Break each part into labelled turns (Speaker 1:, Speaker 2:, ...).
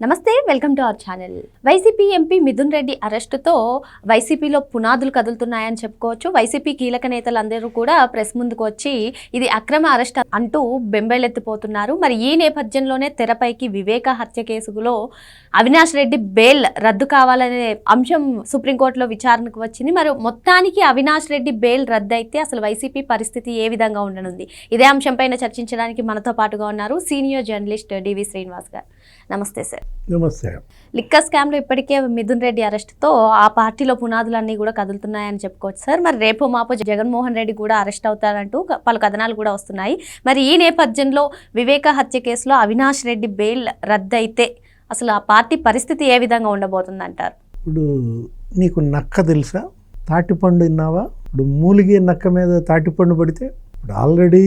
Speaker 1: నమస్తే welcome to our channel. YCP MP Mithun Reddy అరెస్టుతో వైసీపీలో పునాదులు కదులుతున్నాయని చెప్పుకోవచ్చు. వైసీపీ కీలక నేతలందరూ కూడా ప్రెస్ ముందుకు వచ్చి ఇది అక్రమ అరెస్ట్ అంటూ బెంబేలెత్తిపోతున్నారు. మరి ఈ నేపథ్యంలోనే తెరపైకి వివేక హత్య కేసులో అవినాష్ రెడ్డి బెయిల్ రద్దు కావాలనే అంశం సుప్రీంకోర్టులో విచారణకు వచ్చింది. మరి మొత్తానికి అవినాష్ రెడ్డి బెయిల్ రద్దు అయితే అసలు వైసీపీ పరిస్థితి ఏ విధంగా ఉండనుంది? ఇదే అంశంపైన చర్చించడానికి మనతో పాటుగా ఉన్నారు సీనియర్ జర్నలిస్ట్ డివి శ్రీనివాస్ గారు. నమస్తే సార్.
Speaker 2: నమస్తే.
Speaker 1: లిక్కర్ స్కామ్లో ఇప్పటికే మిథున్ రెడ్డి అరెస్ట్తో ఆ పార్టీలో పునాదులన్నీ కూడా కదులుతున్నాయని చెప్పుకోవచ్చు సార్. మరి రేపు మాపు జగన్మోహన్ రెడ్డి కూడా అరెస్ట్ అవుతారంటూ పలు కథనాలు కూడా వస్తున్నాయి. మరి ఈ నేపథ్యంలో వివేక హత్య కేసులో అవినాష్ రెడ్డి బెయిల్ రద్దయితే అసలు ఆ పార్టీ పరిస్థితి ఏ విధంగా ఉండబోతుందంటారు?
Speaker 2: ఇప్పుడు నీకు నక్క తెలుసా? తాటిపండు విన్నావా ఇప్పుడు మూలిగే నక్క మీద తాటిపండు పడితే ఇప్పుడు ఆల్రెడీ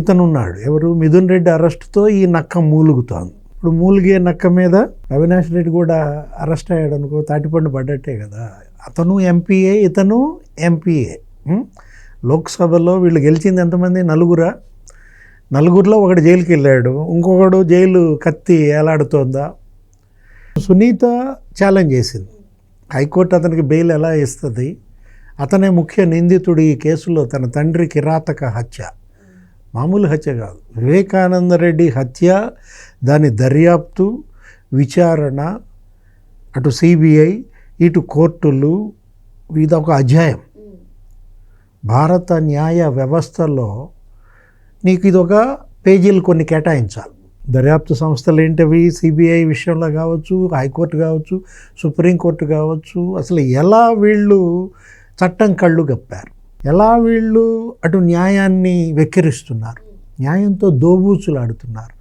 Speaker 2: ఇతను ఉన్నాడు ఎవరు? మిథున్ రెడ్డి అరెస్ట్తో ఈ నక్క మూలుగుతోంది. ఇప్పుడు మూలిగే నక్క మీద అవినాష్ రెడ్డి కూడా అరెస్ట్ అయ్యాడు అనుకో తాటిపండు పడ్డట్టే కదా. అతను ఎంపీఏ ఇతను ఎంపీఏ. లోక్సభలో వీళ్ళు గెలిచింది ఎంతమంది? నలుగురా? నలుగురిలో ఒకడు జైలుకి వెళ్ళాడు ఇంకొకడు జైలు కత్తి ఎలాడుతోందా సునీత ఛాలెంజ్ చేసింది. హైకోర్టు అతనికి బెయిల్ ఎలా ఇస్తుంది? అతనే ముఖ్య నిందితుడు ఈ కేసులో తన తండ్రి కిరాతక హత్య. మామూలు హత్య కాదు. వివేకానంద రెడ్డి హత్య దాని దర్యాప్తు విచారణ అటు సిబిఐ ఇటు కోర్టులు ఇది ఒక అధ్యాయం. భారత న్యాయ వ్యవస్థలో నీకు ఇది ఒక పేజీలు కొన్ని కేటాయించాలి. దర్యాప్తు సంస్థలు ఏంటివి? సిబిఐ విషయంలో కావచ్చు హైకోర్టు కావచ్చు సుప్రీంకోర్టు కావచ్చు. అసలు ఎలా వీళ్ళు చట్టం కళ్ళు గప్పారు ఎలా వీళ్ళు అటు న్యాయాన్ని వెక్కిరిస్తున్నారు? న్యాయంతో దోబూచులాడుతున్నారు.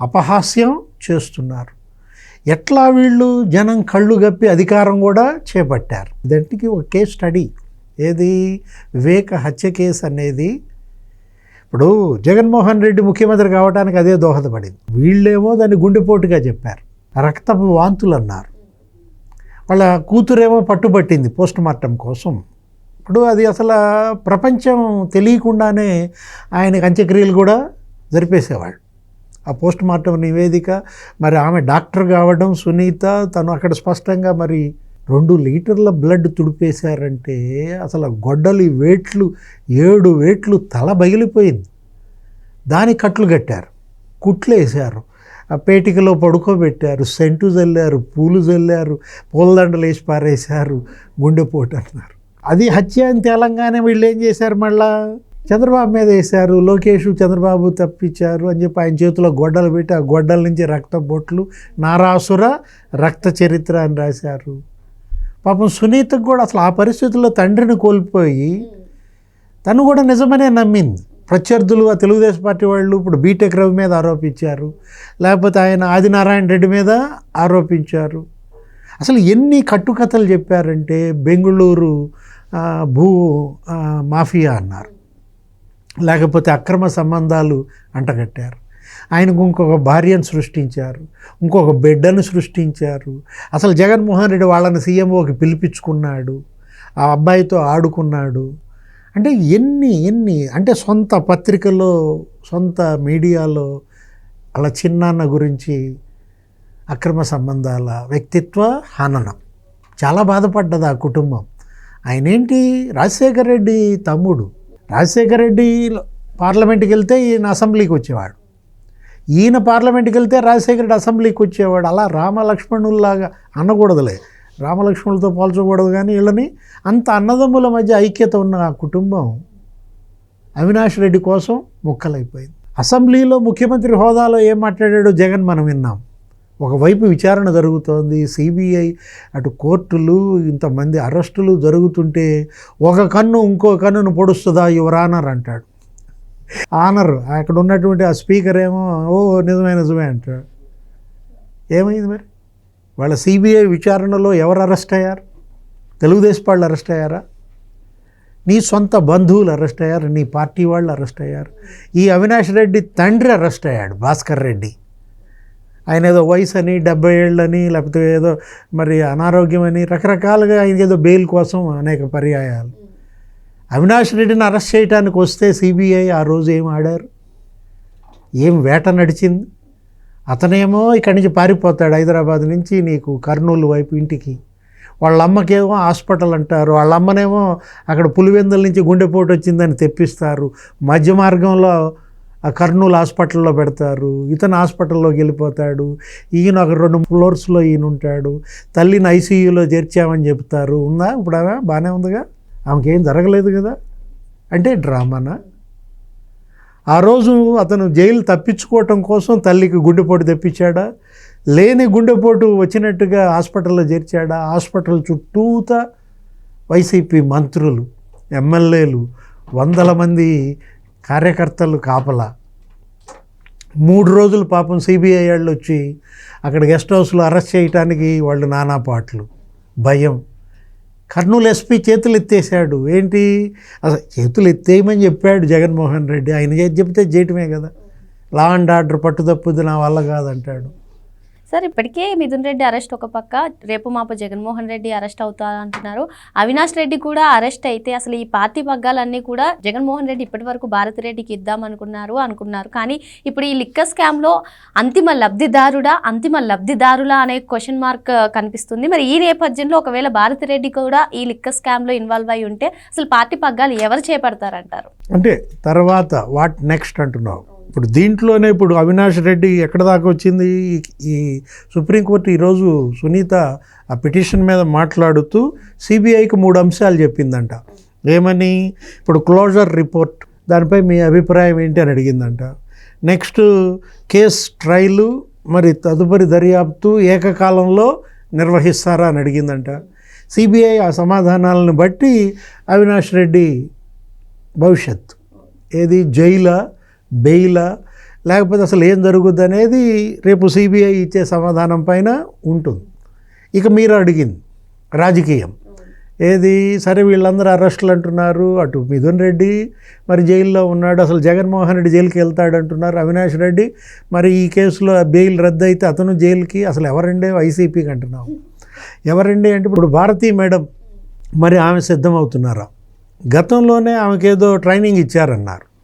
Speaker 2: అపహాస్యం చేస్తున్నారు. ఎట్లా వీళ్ళు జనం కళ్ళు గప్పి అధికారం కూడా చేపట్టారు? దానికి ఒక కేస్ స్టడీ ఏది? వివేక హత్య కేసు అనేది. ఇప్పుడు జగన్మోహన్ రెడ్డి ముఖ్యమంత్రి కావడానికి అదే దోహదపడింది. వీళ్ళేమో దాన్ని గుండెపోటుగా చెప్పారు. రక్తపు వాంతులు అన్నారు వాళ్ళ కూతురేమో పట్టుబట్టింది పోస్ట్ మార్టం కోసం. ఇప్పుడు అది అసలు ప్రపంచం తెలియకుండానే ఆయనకి అంత్యక్రియలు కూడా జరిపేసేవాళ్ళు. ఆ పోస్ట్ మార్టం నివేదిక మరి ఆమె డాక్టర్ కావడం సునీత తను అక్కడ స్పష్టంగా మరి రెండు లీటర్ల బ్లడ్ తుడిపేశారంటే అసలు గొడ్డలి వేట్లు ఏడు వేట్లు తల బగిలిపోయింది. దాని కట్లు కట్టారు కుట్లు వేశారు ఆ పేటికలో పడుకోబెట్టారు సెంటు చల్లారు పూలు చల్లారు పూలదండలు వేసి పారేశారు గుండెపోటు అన్నారు. అది హత్య అని తేలంగానే వీళ్ళు ఏం చేశారు మళ్ళా? చంద్రబాబు మీద వేశారు. లోకేష్ చంద్రబాబు తప్పించారు అని చెప్పి ఆయన చేతిలో గొడ్డలు పెట్టి ఆ గొడ్డల నుంచి రక్త బొట్లు నారాసుర రక్త చరిత్ర అని రాశారు. పాపం సునీతకు కూడా అసలు ఆ పరిస్థితుల్లో తండ్రిని కోల్పోయి తను కూడా నిజమనే నమ్మింది. ప్రత్యర్థులు ఆ తెలుగుదేశం పార్టీ వాళ్ళు ఇప్పుడు బీటెక్ రవి మీద ఆరోపించారు. లేకపోతే ఆయన ఆదినారాయణ రెడ్డి మీద ఆరోపించారు. అసలు ఎన్ని కట్టుకథలు చెప్పారంటే బెంగుళూరు భూ మాఫియా అన్నారు. లేకపోతే అక్రమ సంబంధాలు అంటగట్టారు. ఆయనకు ఇంకొక భార్యను సృష్టించారు. ఇంకొక బిడ్డను సృష్టించారు. అసలు జగన్మోహన్ రెడ్డి వాళ్ళని సీఎంఓకి పిలిపించుకున్నాడు. ఆ అబ్బాయితో ఆడుకున్నాడు. అంటే ఎన్ని ఎన్ని అంటే సొంత పత్రికలో సొంత మీడియాలో అలా చిన్నాన్న గురించి అక్రమ సంబంధాల వ్యక్తిత్వ హననం. చాలా బాధపడ్డది ఆ కుటుంబం. ఆయన ఏంటి రాజశేఖర రెడ్డి తమ్ముడు. రాజశేఖర రెడ్డి పార్లమెంట్కి వెళ్తే ఈయన అసెంబ్లీకి వచ్చేవాడు. ఈయన పార్లమెంట్కి వెళ్తే రాజశేఖర రెడ్డి అసెంబ్లీకి వచ్చేవాడు. అలా రామలక్ష్మణుల్లాగా అనకూడదులే. రామలక్ష్మణులతో పోల్చకూడదు కానీ వీళ్ళని అంత అన్నదమ్ముల మధ్య ఐక్యత ఉన్న ఆ కుటుంబం అవినాష్ రెడ్డి కోసం ముక్కలైపోయింది. అసెంబ్లీలో ముఖ్యమంత్రి హోదాలో ఏం మాట్లాడాడో జగన్ మనం విన్నాం. ఒకవైపు విచారణ జరుగుతోంది సిబిఐ అటు కోర్టులు ఇంతమంది అరెస్టులు జరుగుతుంటే ఒక కన్ను ఇంకో కన్నును పొడుస్తుందా యువర్ ఆనర్ అంటాడు. ఆనర్ అక్కడ ఉన్నటువంటి ఆ స్పీకర్ ఏమో ఓ నిజమే నిజమే అంటాడు. ఏమైంది మరి? వాళ్ళ సిబిఐ విచారణలో ఎవరు అరెస్ట్ అయ్యారు? తెలుగుదేశం వాళ్ళు అరెస్ట్ అయ్యారా? నీ సొంత బంధువులు అరెస్ట్ అయ్యారు నీ పార్టీ వాళ్ళు అరెస్ట్ అయ్యారు. ఈ అవినాష్ రెడ్డి తండ్రి అరెస్ట్ అయ్యాడు భాస్కర్ రెడ్డి. ఆయన ఏదో వయసు అని డెబ్బై ఏళ్ళని లేకపోతే ఏదో మరి అనారోగ్యం అని రకరకాలుగా ఆయనకి ఏదో బెయిల్ కోసం అనేక పర్యాయాలు. అవినాష్ రెడ్డిని అరెస్ట్ చేయడానికి వస్తే సిబిఐ ఆ రోజు ఏం ఆడారు? ఏం వేట నడిచింది? అతనేమో ఇక్కడి నుంచి పారిపోతాడు హైదరాబాద్ నుంచి నీకు కర్నూలు వైపు ఇంటికి. వాళ్ళ అమ్మకేమో హాస్పిటల్ అంటారు. వాళ్ళ అమ్మనేమో అక్కడ పులివెందుల నుంచి గుండెపోటు వచ్చిందని తెప్పిస్తారు. మధ్య మార్గంలో ఆ కర్నూలు హాస్పిటల్లో పెడతారు ఇతను హాస్పిటల్లోకి వెళ్ళిపోతాడు ఈయన ఒక రెండు ఫ్లోర్స్లో ఈయన ఉంటాడు తల్లిని ఐసీయూలో చేర్చామని చెప్తారు. ఉందా? ఇప్పుడు ఆమె? బాగానే ఉందిగా? ఆమెకేం జరగలేదు కదా? అంటే డ్రామానా? ఆ రోజు అతను జైలు తప్పించుకోవటం కోసం తల్లికి గుండెపోటు తెప్పించాడా? లేని గుండెపోటు వచ్చినట్టుగా హాస్పిటల్లో చేర్చాడా? హాస్పిటల్ చుట్టూత వైసీపీ మంత్రులు ఎమ్మెల్యేలు వందల మంది కార్యకర్తలు కాపలా. మూడు రోజులు పాపం సిబిఐ వాళ్ళు వచ్చి అక్కడ గెస్ట్ హౌస్లో అరెస్ట్ చేయటానికి వాళ్ళు నానా పాటలు. భయం. కర్నూలు ఎస్పీ చేతులు ఎత్తేసాడు ఏంటి? అసలు చేతులు ఎత్తేయమని చెప్పాడు జగన్మోహన్ రెడ్డి. ఆయన చేతి చెప్తే చేయటమే కదా. లా అండ్ ఆర్డర్ పట్టుదప్పుది నా వల్ల కాదంటాడు.
Speaker 1: సార్ ఇప్పటికే మిథున్ రెడ్డి అరెస్ట్ ఒక పక్క రేపు మాపు జగన్మోహన్ రెడ్డి అరెస్ట్ అవుతారు అంటున్నారు అవినాష్ రెడ్డి కూడా అరెస్ట్ అయితే అసలు ఈ పార్టీ పగ్గాలన్నీ కూడా జగన్మోహన్ రెడ్డి ఇప్పటి వరకు భారతి రెడ్డికి ఇద్దాం అనుకున్నారు. అనుకున్నారు కానీ ఇప్పుడు ఈ లిక్కర్ స్కామ్లో అంతిమ లబ్ధిదారుడా అంతిమ లబ్ధిదారులా అనే క్వశ్చన్ మార్క్ కనిపిస్తుంది. మరి ఈ నేపథ్యంలో ఒకవేళ భారతి రెడ్డి కూడా ఈ లిక్కర్ స్కామ్లో ఇన్వాల్వ్ అయి ఉంటే అసలు పార్టీ పగ్గాలు ఎవరు చేపడతారంటారు?
Speaker 2: అంటే తర్వాత వాట్ నెక్స్ట్ అంటున్నావు? ఇప్పుడు దీంట్లోనే ఇప్పుడు అవినాష్ రెడ్డి ఎక్కడ దాకా వచ్చింది? ఈ- సుప్రీంకోర్టు ఈరోజు సునీత ఆ పిటిషన్ మీద మాట్లాడుతూ సిబిఐకి మూడు అంశాలు చెప్పిందంట. ఏమని? ఇప్పుడు క్లోజర్ రిపోర్ట్. దానిపై మీ అభిప్రాయం ఏంటి అని అడిగిందంట. నెక్స్ట్ కేస్ ట్రయలు మరి తదుపరి దర్యాప్తు ఏకకాలంలో నిర్వహిస్తారా అని అడిగిందంట. సిబిఐ ఆ సమాధానాలను బట్టి అవినాష్ రెడ్డి భవిష్యత్. ఏది? జైలా? బెయిలా లేకపోతే అసలు ఏం జరుగుద్ది అనేది రేపు సిబిఐ ఇచ్చే సమాధానం పైన ఉంటుంది. ఇక మీరు అడిగింది రాజకీయం. ఏది? సరే వీళ్ళందరూ అరెస్టులు అంటున్నారు అటు మిథున్ రెడ్డి మరి జైల్లో ఉన్నాడు అసలు జగన్మోహన్ రెడ్డి జైలుకి వెళ్తాడు అంటున్నారు అవినాష్ రెడ్డి. మరి ఈ కేసులో బెయిల్ రద్దు అయితే అతను జైలుకి అసలు ఎవరండి వైసీపీకి అంటున్నాం ఎవరండి అంటే ఇప్పుడు భారతీ మేడం మరి ఆమె సిద్ధమవుతున్నారా? గతంలోనే ఆమెకేదో ట్రైనింగ్ ఇచ్చారన్నారు.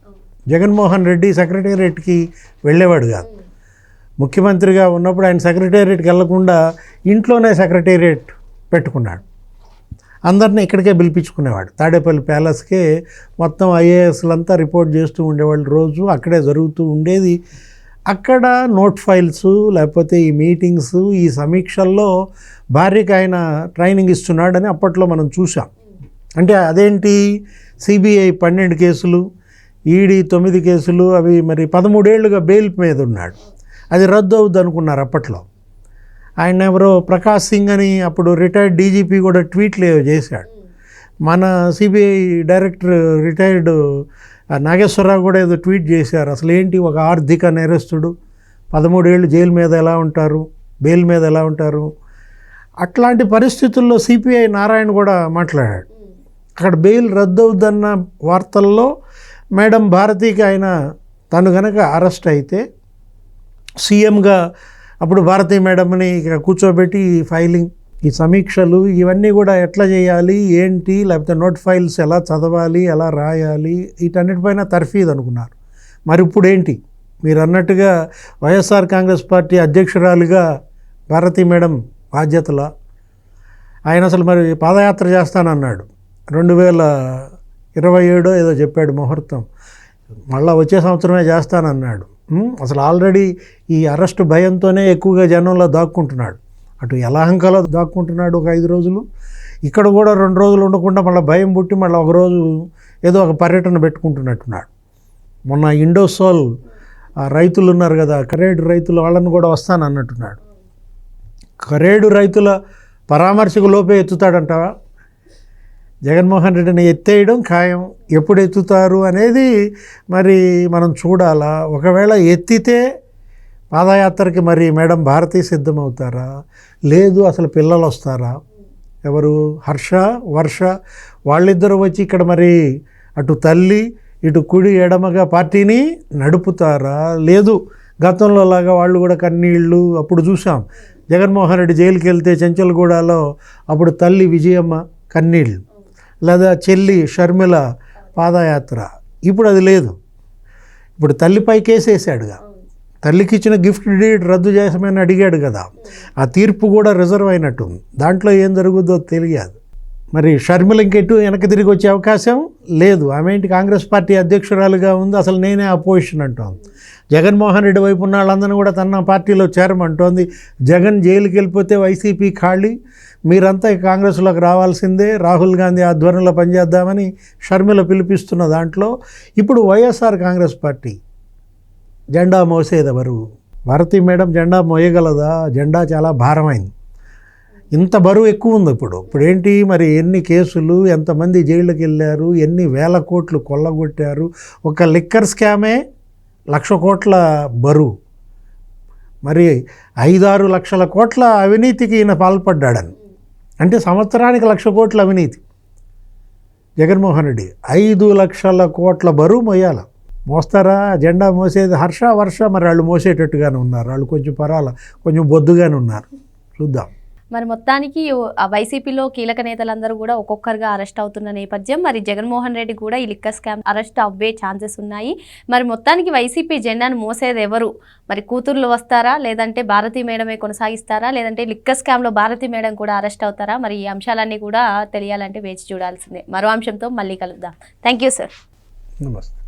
Speaker 2: జగన్మోహన్ రెడ్డి సెక్రటేరియట్కి వెళ్ళేవాడు కాదు. ముఖ్యమంత్రిగా ఉన్నప్పుడు ఆయన సెక్రటేరియట్కి వెళ్ళకుండా ఇంట్లోనే సెక్రటేరియట్ పెట్టుకున్నాడు. అందరినీ ఇక్కడికే పిలిపించుకునేవాడు. తాడేపల్లి ప్యాలెస్కే మొత్తం ఐఏఎస్లంతా రిపోర్ట్ చేస్తూ ఉండేవాళ్ళు రోజు అక్కడే జరుగుతూ ఉండేది. అక్కడ నోట్ ఫైల్స్ లేకపోతే ఈ మీటింగ్స్ ఈ సమీక్షల్లో భార్యకి ఆయన ట్రైనింగ్ ఇస్తున్నాడని అప్పట్లో మనం చూసాం అంటే అదేంటి? సిబిఐ పన్నెండు కేసులు ఈడీ తొమ్మిది కేసులు అవి మరి పదమూడేళ్ళుగా బెయిల్ మీద ఉన్నాడు. అది రద్దు అవుద్ది అనుకున్నారు అప్పట్లో. ఆయన ఎవరో ప్రకాష్ సింగ్ అని అప్పుడు రిటైర్డ్ డీజీపీ కూడా ట్వీట్లు ఏవో చేశాడు. మన సిబిఐ డైరెక్టర్ రిటైర్డ్ నాగేశ్వరరావు కూడా ఏదో ట్వీట్ చేశారు. అసలు ఏంటి ఒక ఆర్థిక నేరస్తుడు? పదమూడేళ్ళు జైలు మీద ఎలా ఉంటారు? బెయిల్ మీద ఎలా ఉంటారు? అట్లాంటి పరిస్థితుల్లో సిపిఐ నారాయణ కూడా మాట్లాడాడు. అక్కడ బెయిల్ రద్దవుద్దన్న వార్తల్లో మేడం భారతికి ఆయన తను గనక అరెస్ట్ అయితే సీఎంగా అప్పుడు భారతీ మేడంని ఇక కూర్చోబెట్టి ఈ ఫైలింగ్ ఈ సమీక్షలు ఇవన్నీ కూడా ఎట్లా చేయాలి ఏంటి లేకపోతే నోట్ ఫైల్స్ ఎలా చదవాలి ఎలా రాయాలి వీటన్నిటిపైన తర్ఫీదు అనుకున్నారు. మరి ఇప్పుడు ఏంటి? మీరు అన్నట్టుగా వైఎస్ఆర్ కాంగ్రెస్ పార్టీ అధ్యక్షురాలుగా భారతీ మేడం బాధ్యతల? ఆయన అసలు మరి పాదయాత్ర చేస్తానన్నాడు. రెండు వేల ఇరవై ఏడో ఏదో చెప్పాడు ముహూర్తం. మళ్ళీ వచ్చే సంవత్సరమే చేస్తానన్నాడు. అసలు ఆల్రెడీ ఈ అరెస్ట్ భయంతోనే ఎక్కువగా జనంలో దాక్కుంటున్నాడు. అటు యలహంకలో దాక్కుంటున్నాడు ఒక ఐదు రోజులు. ఇక్కడ కూడా రెండు రోజులు ఉండకుండా మళ్ళీ భయం పుట్టి మళ్ళీ ఒకరోజు ఏదో ఒక పర్యటన పెట్టుకుంటున్నట్టున్నాడు. మొన్న ఇండోసోల్ ఆ రైతులు ఉన్నారు కదా కరేడు రైతులు వాళ్ళని కూడా వస్తాను అన్నట్టున్నాడు కరేడు రైతుల పరామర్శకు లోపే ఎత్తుతాడంటావా? జగన్మోహన్ రెడ్డిని ఎత్తేయడం ఖాయం. ఎప్పుడు ఎత్తుతారు అనేది మరి మనం చూడాలా. ఒకవేళ ఎత్తితే పాదయాత్రకి మరి మేడం భారతి సిద్ధమవుతారా? లేదు అసలు పిల్లలు వస్తారా ఎవరు? హర్ష వర్ష వాళ్ళిద్దరూ వచ్చి ఇక్కడ మరి అటు తల్లి ఇటు కుడి ఎడమగా పార్టీని నడుపుతారా? లేదు గతంలో లాగా వాళ్ళు కూడా కన్నీళ్ళు అప్పుడు చూసాం జగన్మోహన్ రెడ్డి జైలుకి వెళ్తే చెంచల్గూడలో అప్పుడు తల్లి విజయమ్మ కన్నీళ్ళు. లేదా చెల్లి షర్మిల పాదయాత్ర. ఇప్పుడు అది లేదు. ఇప్పుడు తల్లిపై కేసేసాడుగా. తల్లికి ఇచ్చిన గిఫ్ట్ డీడ్ రద్దు చేసమని అడిగాడు కదా. ఆ తీర్పు కూడా రిజర్వ్ అయినట్టుంది. దాంట్లో ఏం జరుగుద్దో తెలియదు. మరి షర్మిల ఇంకెటు వెనక్కి తిరిగి వచ్చే అవకాశం లేదు. ఆమె ఏంటి కాంగ్రెస్ పార్టీ అధ్యక్షురాలుగా ఉంది. అసలు నేనే అపోజిషన్ అంటోంది. జగన్మోహన్ రెడ్డి వైపు ఉన్న వాళ్ళందరినీ కూడా తన పార్టీలో చేరమంటోంది జగన్ జైలుకి వెళ్ళిపోతే వైసీపీ ఖాళీ. మీరంతా కాంగ్రెస్లోకి రావాల్సిందే. రాహుల్ గాంధీ ఆధ్వర్యంలో పనిచేద్దామని షర్మిల పిలిపిస్తున్న దాంట్లో ఇప్పుడు వైఎస్ఆర్ కాంగ్రెస్ పార్టీ జెండా మోసేదెవరు? భారతి మేడం జెండా మోయగలదా? జెండా చాలా భారమైంది. ఇంత బరువు ఎక్కువ ఉంది ఇప్పుడు. ఇప్పుడు ఏంటి మరి ఎన్ని కేసులు ఎంతమంది జైళ్ళకి వెళ్ళారు ఎన్ని వేల కోట్లు కొల్లగొట్టారు? ఒక లిక్కర్ స్కామే లక్ష కోట్ల బరువు. మరి ఐదారు లక్షల కోట్ల అవినీతికి ఈయన పాల్పడ్డాడని. అంటే సంవత్సరానికి లక్ష కోట్ల అవినీతి. జగన్మోహన్ రెడ్డి ఐదు లక్షల కోట్ల బరువు మోయాల. మోస్తారా? జెండా మోసేది హర్ష వర్ష మరి వాళ్ళు మోసేటట్టుగానే ఉన్నారు. వాళ్ళు కొంచెం పరాల కొంచెం బొద్దుగానే ఉన్నారు. చూద్దాం.
Speaker 1: మరి మొత్తానికి వైసీపీలో కీలక నేతలందరూ కూడా ఒక్కొక్కరుగా అరెస్ట్ అవుతున్న నేపథ్యం మరి జగన్మోహన్ రెడ్డి కూడా ఈ లిక్కర్ స్కామ్ అరెస్ట్ అవ్వే ఛాన్సెస్ ఉన్నాయి. మరి మొత్తానికి వైసీపీ జెండాను మోసేది ఎవరు మరి కూతుర్లు వస్తారా? లేదంటే భారతీ మేడమే కొనసాగిస్తారా? లేదంటే లిక్క స్కామ్లో భారతీ మేడం కూడా అరెస్ట్ అవుతారా? మరి ఈ అంశాలన్నీ కూడా తెలియాలంటే వేచి చూడాల్సిందే. మరో అంశంతో మళ్ళీ కలుద్దాం. Thank you sir.
Speaker 2: నమస్తే.